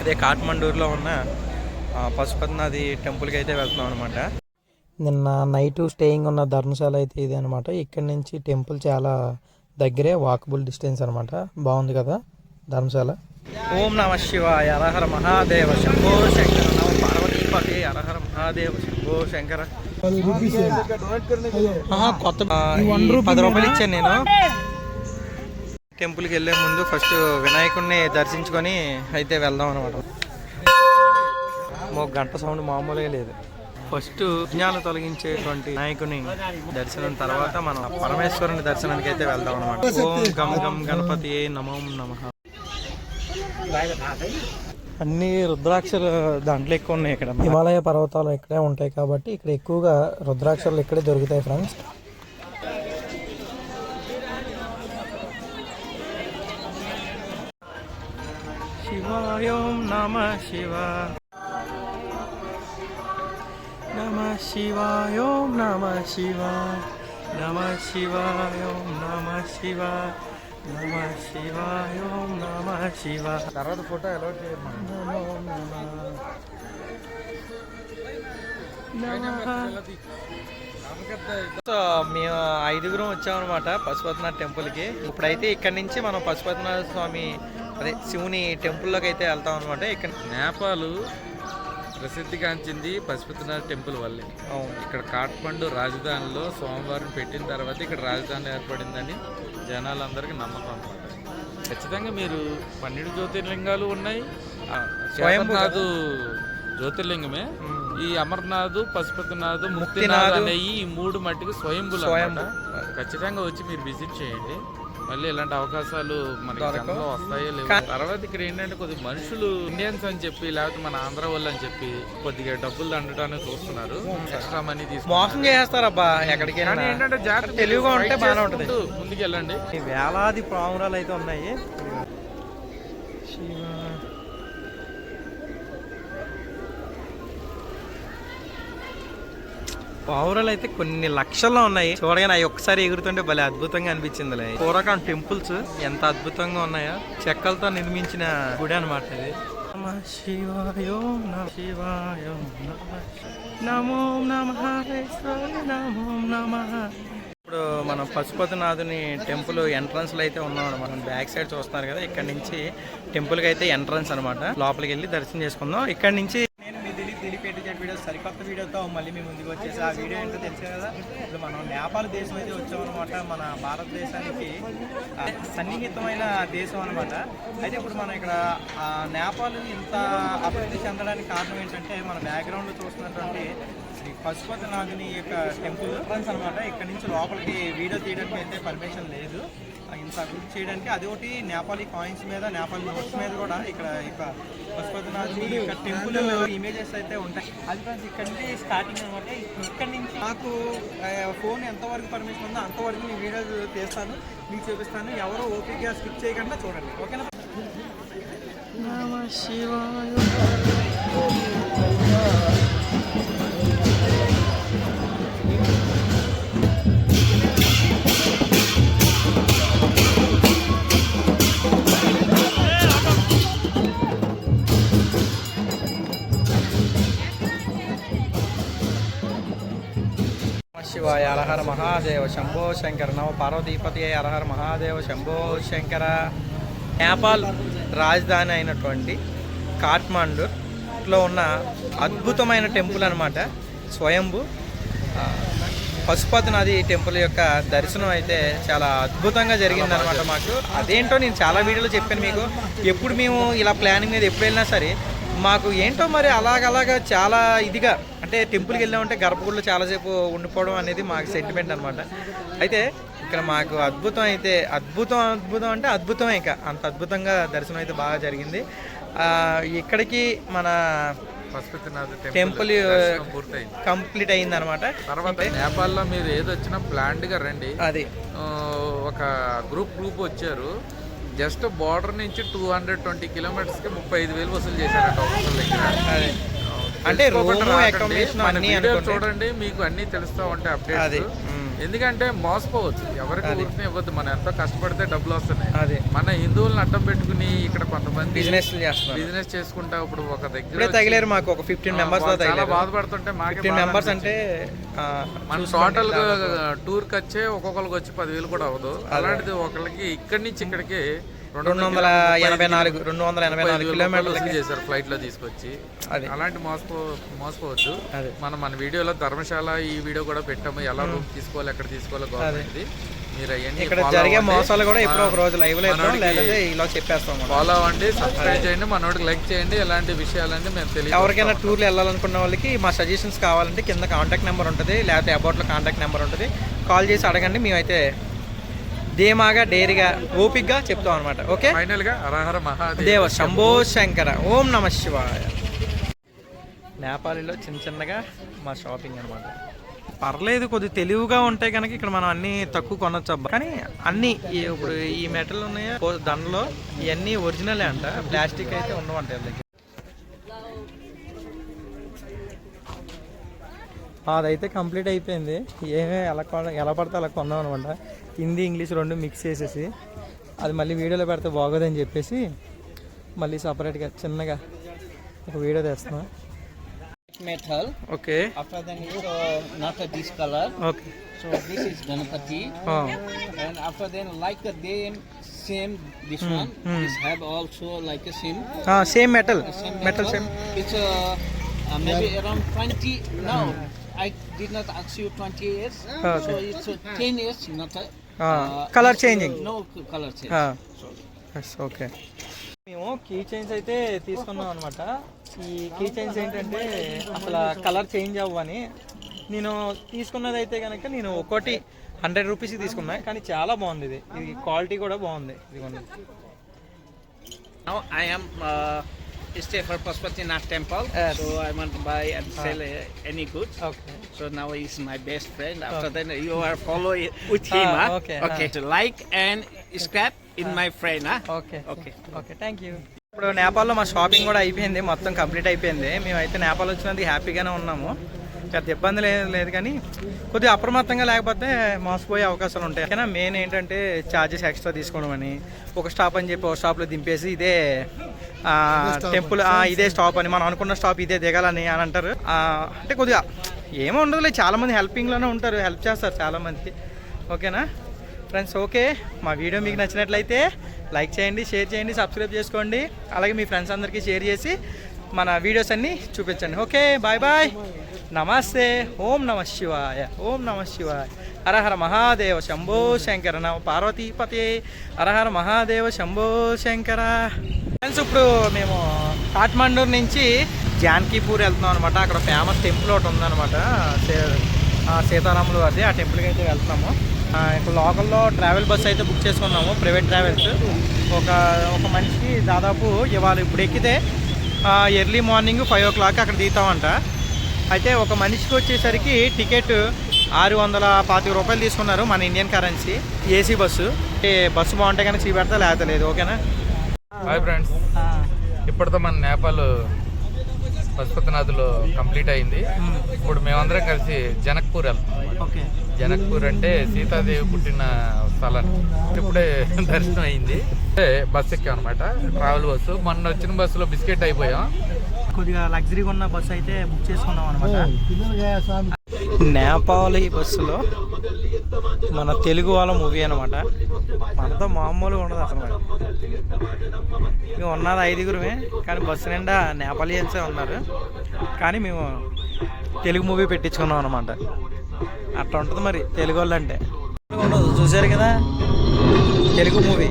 అదే కాఠ్మండూరులో ఉన్న పశుపతినాథి టెంపుల్కి అయితే వెళ్తున్నాం అనమాట నిన్న నైట్ స్టేయింగ్ ఉన్న ధర్మశాల అయితే ఇది అనమాట ఇక్కడ నుంచి టెంపుల్ చాలా దగ్గరే వాకబుల్ డిస్టెన్స్ అనమాట బాగుంది కదా ధర్మశాల? ఓం నమ శివాయ హరహర మహాదేవ శంభో శంకర నమ పార్వతీపతి హరహర మహాదేవ శంభో శంకర. కొత్త పది రూపాయలు ఇచ్చాను నేను. టెంపుల్కి వెళ్ళే ముందు ఫస్ట్ వినాయకుడిని దర్శించుకొని అయితే వెళ్దాం అనమాట ఒక గంట సౌండ్ మామూలుగా లేదు. ఫస్ట్ విజ్ఞానం తొలగించేటువంటి వినాయకుని దర్శనం తర్వాత మనం పరమేశ్వరుని దర్శనానికి అయితే వెళ్దాం అనమాట ఓం గం గం గణపతి నమోం నమ. అన్ని రుద్రాక్షలు దాంట్లో ఎక్కువ ఉన్నాయి ఇక్కడ. హిమాలయ పర్వతాలు ఇక్కడే ఉంటాయి కాబట్టి ఇక్కడ ఎక్కువగా రుద్రాక్షలు ఇక్కడే దొరుకుతాయి ఫ్రెండ్స్. శివాయోం నమ శివ. నమ శివాయోం నమ శివ. నమ శివాయోం నమ శివ. నమ శివాయోం నమ శివ. తర్వాత ఫోటో ఎలా సో మేము ఐదుగురం వచ్చామన్నమాట పశుపతినాథ్ టెంపుల్కి. ఇప్పుడైతే ఇక్కడ నుంచి మనం పశుపతినాథ స్వామి అదే శివుని టెంపుల్లోకి అయితే వెళ్తాం అనమాట ఇక్కడ నేపాల్ ప్రసిద్ధిగాంచింది పశుపతినాథ్ టెంపుల్ వల్లే. అవును. ఇక్కడ కాఠ్మండు రాజధానిలో సోమవారం పెట్టిన తర్వాత ఇక్కడ రాజధాని ఏర్పడిందని జనాలందరికీ నమ్మకం అనమాట ఖచ్చితంగా మీరు పన్నెండు జ్యోతిర్లింగాలు ఉన్నాయి. కేదార్నాథ్ జ్యోతిర్లింగమే. ఈ అమర్నాథ్ పశుపతినాథ్ ముక్తినాథ్. అనేవి ఈ మూడు మట్టికి స్వయంభులు. ఖచ్చితంగా వచ్చి మీరు విజిట్ చేయండి. మళ్ళీ ఇలాంటి అవకాశాలు మనకి. జనంలో వస్తాయో లేవు. తర్వాత ఇక్కడ ఏంటంటే కొద్దిగా మనుషులు ఇండియన్స్ అని చెప్పి లేకపోతే మన ఆంధ్ర వాళ్ళు అని చెప్పి కొద్దిగా డబ్బులు దండటానికి చూస్తున్నారు. ఎక్స్ట్రా మనీ మోసం చేస్తారబ్బా ఎక్కడికి ఏంటంటే జాగ్రత్త తెలివిగా ఉంటే బాగానే ఉంటుంది. చేసుకుంటూ ముందుకు వెళ్ళండి ఈ వేలాది పావురాలు అయితే ఉన్నాయి. శివ. పావురాలు అయితే కొన్ని లక్షల్లో ఉన్నాయి. చూడగానే అవి ఒక్కసారి ఎగురుతుంటే భలే అద్భుతంగా అనిపించింది పూర్వకాలం టెంపుల్స్ ఎంత అద్భుతంగా ఉన్నాయో చెక్కలతో నిర్మించిన గుడి అనమాట ఇది. శివాయో శివాయ నమ నమో నమ. నమో నమ. ఇప్పుడు మనం పశుపతినాథుని టెంపుల్ ఎంట్రన్స్లో అయితే ఉన్నాం మనం బ్యాక్ సైడ్ చూస్తున్నారు కదా ఇక్కడ నుంచి టెంపుల్కి అయితే ఎంట్రన్స్ అన్నమాట. లోపలికి వెళ్ళి దర్శనం చేసుకుందాం. ఇక్కడ నుంచి నేను మీ దిలీప్ దిలీప్ ఎడ్యుకేట్ వీడియో సరికొత్త వీడియోతో మళ్ళీ మేము ముందుకు వచ్చేసి ఆ వీడియో ఏంటో తెలుసు కదా? ఇప్పుడు మనం నేపాల్ దేశం అయితే వచ్చాం అనమాట మన భారతదేశానికి సన్నిహితమైన దేశం అనమాట అయితే ఇప్పుడు మనం ఇక్కడ ఆ, నేపాల్ ఇంత అభివృద్ధి చెందడానికి కారణం ఏంటంటే మన బ్యాక్గ్రౌండ్లో చూస్తున్నటువంటి శ్రీ పశుపతినాథుని యొక్క టెంపుల్ అనమాట ఇక్కడ నుంచి లోపలికి వీడియో తీయడానికి అయితే పర్మిషన్ లేదు. ఇంత అభివృద్ధి చేయడానికి అది ఒకటి నేపాలి కాయిన్స్ మీద నేపాలి నోట్స్ మీద కూడా ఇక్కడ ఇక పశుపతినాథుని యొక్క టెంపుల్ ఇమేజెస్ అయితే ఉంటాయి. అది ఫ్రెండ్స్ ఇక్కడ నుంచి స్టార్టింగ్ అనమాట. ఇక్కడ నుంచి నాకు ఫోన్ ఎంతవరకు పర్మిషన్ ఉందో అంతవరకు మీ వీడియో తీస్తాను మీకు చూపిస్తాను. ఎవరో ఓపిక్గా స్కిప్ చేయకుండా చూడండి. ఓకేనా? శివాయ శివాయ అలహర మహాదేవ శంభో శంకర నవ పార్వతీపతి అలహర మహాదేవ శంభో శంకర. నేపాల్ రాజధాని అయినటువంటి కాఠ్మండూలో ఉన్న అద్భుతమైన టెంపుల్ అనమాట స్వయంభు పశుపతి నది టెంపుల్ యొక్క దర్శనం అయితే చాలా అద్భుతంగా జరిగింది అనమాట మాకు. అదేంటో నేను చాలా వీడియోలు చెప్పాను మీకు. ఎప్పుడు మేము ఇలా ప్లానింగ్ మీద ఎప్పుడు వెళ్ళినా సరే మాకు ఏంటో మరి అలాగలాగా చాలా ఇదిగా అంటే టెంపుల్కి వెళ్ళామంటే గర్భగుడిలో చాలాసేపు ఉండిపోవడం అనేది మాకు సెంటిమెంట్ అనమాట అయితే ఇక్కడ మాకు అద్భుతం అయితే అద్భుతం అద్భుతం అంటే అద్భుతమే ఇక. అంత అద్భుతంగా దర్శనం అయితే బాగా జరిగింది. ఇక్కడికి మన టెంపుల్ కంప్లీట్ అయింది అనమాట తర్వాత నేపాల్లో మీరు ఏది వచ్చినా ప్లాంట్గా రండి. అది. ఒక గ్రూప్ గ్రూప్ వచ్చారు. జస్ట్ బార్డర్ నుంచి టూ హండ్రెడ్ ట్వంటీ కిలోమీటర్స్కి ముప్పై ఐదు వేలు వసూలు చేశారంట ఒక్కొక్కరి దగ్గర. అది. అంటే చూడండి మీకు అన్ని తెలుస్తా ఉంటాయి ఉమ్. ఎందుకంటే మోసపోవచ్చు. ఎవరికి ఊరికే ఇవ్వద్దు. మనం ఎంతో కష్టపడితే డబ్బులు వస్తున్నాయి. అదే. మన హిందువులను అడ్డం పెట్టుకుని ఇక్కడ కొంతమంది బిజినెస్ బిజినెస్ చేసుకుంటా ఇప్పుడు ఒక దగ్గర తగిలేరు మాకు. ఒక ఫిఫ్టీన్ మెంబర్స్ చాలా బాధపడుతుంటే మాకే ఫిఫ్టీన్ మెంబర్స్. అంటే మన టోటల్ టూర్కి వచ్చే ఒక్కొక్కరికి వచ్చి పదివేలు కూడా అవ్వదు. అలాంటిది ఒకరికి ఇక్కడి నుంచి ఇక్కడికి రెండు వందల ఎనభై నాలుగు రెండు వందల ఎనభై నాలుగు కిలోమీటర్లు చేశారు ఫ్లైట్లో తీసుకొచ్చి. అలాంటి మోసపో మోసపోవద్దు. అదే. మనం మన వీడియోలో ధర్మశాల ఈ వీడియో కూడా పెట్టాము. ఎలా రూమ్ తీసుకోవాలి ఎక్కడ తీసుకోవాలి గవర్నమెంట్ మీరు అవన్నీ ఇక్కడ జరిగే మోసాలు కూడా ఎప్పుడో ఒక రోజు లైవ్లో లేకపోతే ఇలా చెప్పేస్తాం. ఫాలో అవ్వండి సబ్స్క్రైబ్ చేయండి మనోడికి లైక్ చేయండి ఎలాంటి విషయాలన్నీ మేము తెలియదు ఎవరికైనా టూర్లు వెళ్ళాలనుకున్న వాళ్ళకి మా సజెషన్స్ కావాలంటే కింద కాంటాక్ట్ నెంబర్ ఉంటుంది లేకపోతే అబౌట్లో కాంటాక్ట్ నెంబర్ ఉంటుంది. కాల్ చేసి అడగండి మేమైతే ధీమాగా డేరిగా ఓపిక్గా చెప్తాం అనమాట ఓకే? ఫైనల్గా హరహర మహాదేవ్ దేవ శంభో. శంకర. ఓం నమ శివాయ. నేపాలీలో చిన్న చిన్నగా మా షాపింగ్ అనమాట పర్లేదు కొద్దిగా తెలివిగా ఉంటే కనుక ఇక్కడ మనం అన్ని తక్కువ కొనొచ్చు అబ్బా. కానీ అన్ని ఈ- ఇప్పుడు ఈ మెటల్ ఉన్నాయా? ఓ దండలో ఇవన్నీ ఒరిజినలే అంట. ప్లాస్టిక్ అయితే ఉండవంట దగ్గర. అదైతే కంప్లీట్ అయిపోయింది. ఏమే ఎలా కొన ఎలా పడితే అలా కొన్నాం అనమాట హిందీ ఇంగ్లీష్ రెండు మిక్స్ చేసేసి అది మళ్ళీ వీడియోలో పెడితే బాగోదని చెప్పేసి మళ్ళీ సపరేట్గా చిన్నగా ఒక video తెస్తున్నా. Metal okay. After then you not this colour okay. So this is Ganapati and after then like them same this one this have also like a same ah same metal metal same it's maybe around 20 now I did not ask you 20 years so it's 10 years not colour changing color change. Okay మేము key chains అయితే తీసుకున్నాం అనమాట ఈ key chains ఏంటంటే అసలు colour change అవ్వని. నేను తీసుకున్నది అయితే కనుక నేను ఒకటి హండ్రెడ్ రూపీస్కి తీసుకున్నా కానీ చాలా బాగుంది ఇది. ఇది క్వాలిటీ కూడా బాగుంది. am uh, stay for Pashupatinath temple. Yes. So I want to buy and sell uh, any goods. Okay So now he's my best friend. After that, you are follow it with him, Ah, huh? okay, Okay. So like and subscribe in my friend, huh? Okay Okay. Okay thank you ఇప్పుడు నేపాల్లో మా shopping కూడా అయిపోయింది మొత్తం complete అయిపోయింది మేమైతే నేపాల్ వచ్చినందుకు హ్యాపీగానే ఉన్నాము పెద్ద ఇబ్బంది లేదు లేదు కానీ కొద్దిగా అప్రమత్తంగా లేకపోతే మోసపోయే అవకాశాలు ఉంటాయి. కానీ మెయిన్ ఏంటంటే ఛార్జెస్ ఎక్స్ట్రా తీసుకోవడం అని ఒక స్టాప్ అని చెప్పి ఒక స్టాప్లో దింపేసి ఇదే టెంపుల్ ఇదే స్టాప్ అని. మనం అనుకున్న స్టాప్ ఇదే దిగాలని అని అంటారు. అంటే కొద్దిగా ఏమో ఉండదులే చాలామంది హెల్పింగ్లోనే ఉంటారు హెల్ప్ చేస్తారు చాలామంది. ఓకేనా? Friends okay. మా వీడియో మీకు నచ్చినట్లయితే లైక్ చేయండి షేర్ చేయండి సబ్స్క్రైబ్ చేసుకోండి. అలాగే మీ ఫ్రెండ్స్ అందరికీ షేర్ చేసి మన వీడియోస్ అన్నీ చూపించండి. ఓకే బాయ్ బాయ్ నమస్తే ఓం నమ శివాయ ఓం నమ శివాయ. హరహర మహాదేవ శంభో శంకర నమ పార్వతీపతే. హరహర మహాదేవ శంభో శంకర. ఫ్రెండ్స్ ఇప్పుడు మేము కాఠ్మండూ నుంచి జానకీపూర్ వెళ్తున్నాం అనమాట అక్కడ ఫేమస్ టెంపుల్ ఒకటి ఉందన్నమాట. సీతారాములు అది ఆ టెంపుల్కి అయితే వెళ్తున్నాము. ఇప్పుడు లోకల్లో ట్రావెల్ బస్ అయితే బుక్ చేసుకున్నాము ప్రైవేట్ ట్రావెల్స్ ఒక ఒక మనిషికి దాదాపు ఇవాళ ఇప్పుడు ఎక్కితే early morning five o'clock అక్కడ దిగుతామంట. అయితే ఒక మనిషికి వచ్చేసరికి టికెట్ ఆరు వందల పాతిక రూపాయలు తీసుకున్నారు మన Indian currency. AC bus? Bus బాగుంటే కానీ సీ పెడతా లేకపోతే లేదు ఓకేనా? Hi friends. ఇప్పటితో మన నేపాల్ పశుపతినాథ్లో కంప్లీట్ అయింది. ఇప్పుడు మేమందరం కలిసి జనక్పూర్ వెళ్తున్నాం ఓకే. జనక్పూర్ అంటే సీతాదేవి పుట్టిన స్థలం. ఇప్పుడే దర్శనం అయింది. అంటే బస్ ఎక్కాం అనమాట ట్రావెల్ బస్సు. మొన్న వచ్చిన బస్సులో బిస్కెట్ అయిపోయాం. కొద్దిగా లగ్జరీగా ఉన్న బస్సు అయితే బుక్ చేసుకున్నాం అనమాట నేపాలీ బస్సులో మన తెలుగు వాళ్ళ మూవీ అనమాట మనతో మామూలుగా ఉండదు అసలు. మరి. మేము ఉన్నది ఐదుగురమే కానీ బస్సు నిండా నేపాలియన్సే ఉన్నారు. కానీ మేము తెలుగు మూవీ పెట్టించుకున్నాం అనమాట అట్లా ఉంటుంది మరి తెలుగు వాళ్ళు అంటే ఉండదు చూసారు కదా? తెలుగు మూవీ